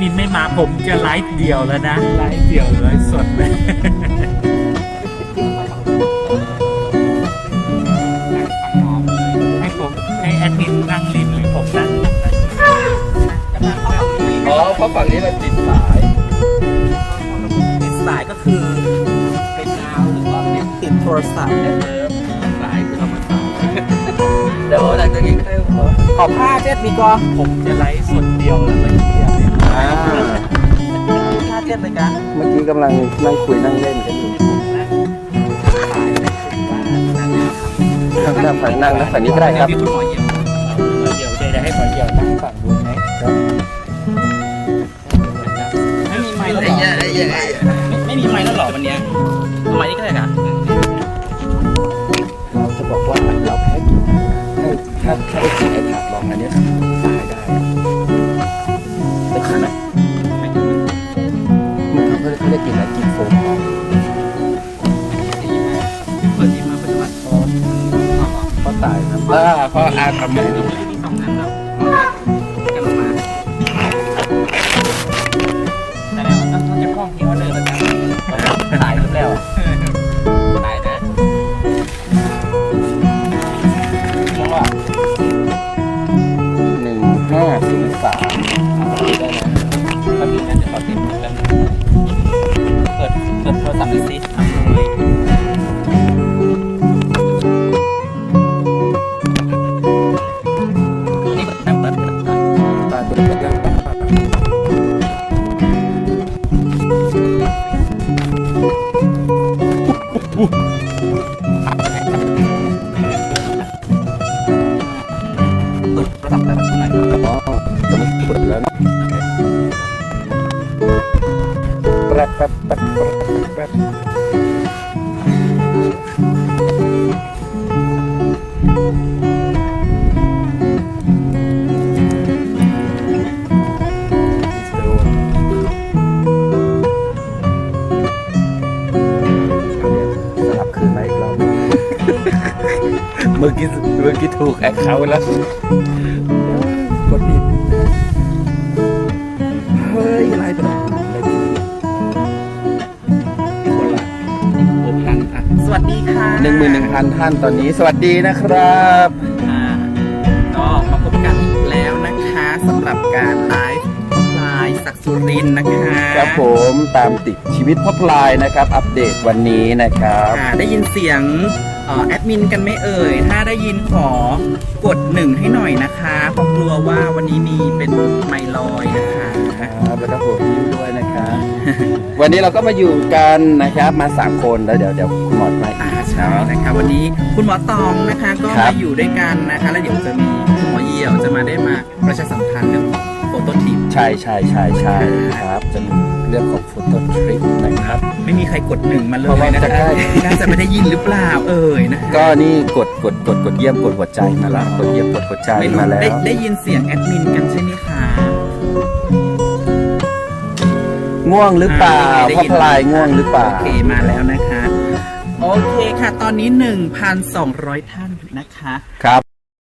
มินไม่มาผมจะไลฟ์เดียวแล้วนะ ไลฟ์เดียวไลฟ์สดเลยให้ผมให้แอดมินนั่งริมหรือผมนั่งอ๋อเพราะฝั่งนี้มันติดสายติดสายก็คือเป็นดาวหรือว่าเป็นติดโทรศัพท์เออสายคือเรามาสายเดี๋ยวอะไรก็ยิ่งใกล้หัวขอผ้าเจ็ดดีกว่าผมจะไลฟ์สดเดียวแล้วก็เดียว ผ้าเจ็ดเลยกันเมื่อกี้กำลังนั่งคุยนั่งเล่นกันอยู่นั่งขายในกลุ่มว่านั่งข้างหน้าฝั่งนั่งนะฝั่งนี้ก็ได้ครับคุณหมอเยี่ยมเดี๋ยวจะให้ขอเดี่ยวนั่งฝั่งนู้นไหมไม่มีไม้แล้วหรอไม่มีไม้แล้วหรอวันนี้ยเอาไมนี่ก็ได้ค่ะเราจะบอกว่าเราแพ้ถ้าถ้าได้กินไอ้ถาดลองอันนี้ยตา ดดีมาปัจจุบันเขาตายนะอ่าเพราะอาทำไมมีสองอันแล้วกันออกมาแต่แล้วต้องต้องจะพ้องที่เขาเดินแล้วกันตายแล้วตายนะมองว่าหนึ่งห้าศูนย์สาม อ๋อตอน มื่อกี้เมื่อกี้ถูกแอคเขาท์แล้วกดผิดเฮ้ยอะไรเป็นอะไรผิดคนละหกพันอะสวัสดีค่ะหนึ่งหมื่นหนึ่งพันท่านตอนนี้ สวัสดีนะครับอ่าก็มาพบกันอีกแล้วนะคะสำหรับการไลฟ์ไลฟ์สักสุรินทร์นะคะครับผมตามติดชีวิตพ่อพลายนะครับ อัปเดตวันนี้นะครับค่ะได้ยินเสียงเอ่อ แอดมินกันไหม่เอ่ย ถ้าได้ยินขอกดหนึ่งให้หน่อยนะคะเพราะกลัวว่าวันนี้มีเป็นไมลอยนะคะครับแล้วก็ผมยิ้มด้วยนะครับ วันนี้เราก็มาอยู่กันนะครับมาสามคนแล้วเดี๋ยวเดี๋ยวคุณหมอมาอ่าอีกใช่เนาะนะคะวันนี้คุณหมอตองนะคะก็ครัมาบอยู่ด้วยกันนะคะ แล้วเดี๋ยวจะมีคุณหมอเยี่ยวจะมาได้มาประชาสัมพันธ์เรื่องของโฟโต้ทิป ใช่ใช่ใช่ใช่ครับ จะมีเรื่องของโฟโต้ทริปนะครับ ไม่มีใครกดหนึ่งมาเลเพราะยว่านะจะคะได้ น่าจะไม่ได้ยินหรือเปล่าเอ่ยนะก็นี่กดกดกดกดเยี่ยมกดหัวใจมาแล้วกดเยี่ยมกดหัวใจไม่รู้มาแล้ได้ว ได้ยินเสียงแอดมินกันใช่ไหมคะ ง่วงหรือเปล่าได้พ่อยินพลายง่วงหรือเปล่า โอเคมาแล้วนะคะ โอเคค่ะ ตอนนี้ 1,200 ท่านนะคะ ครับ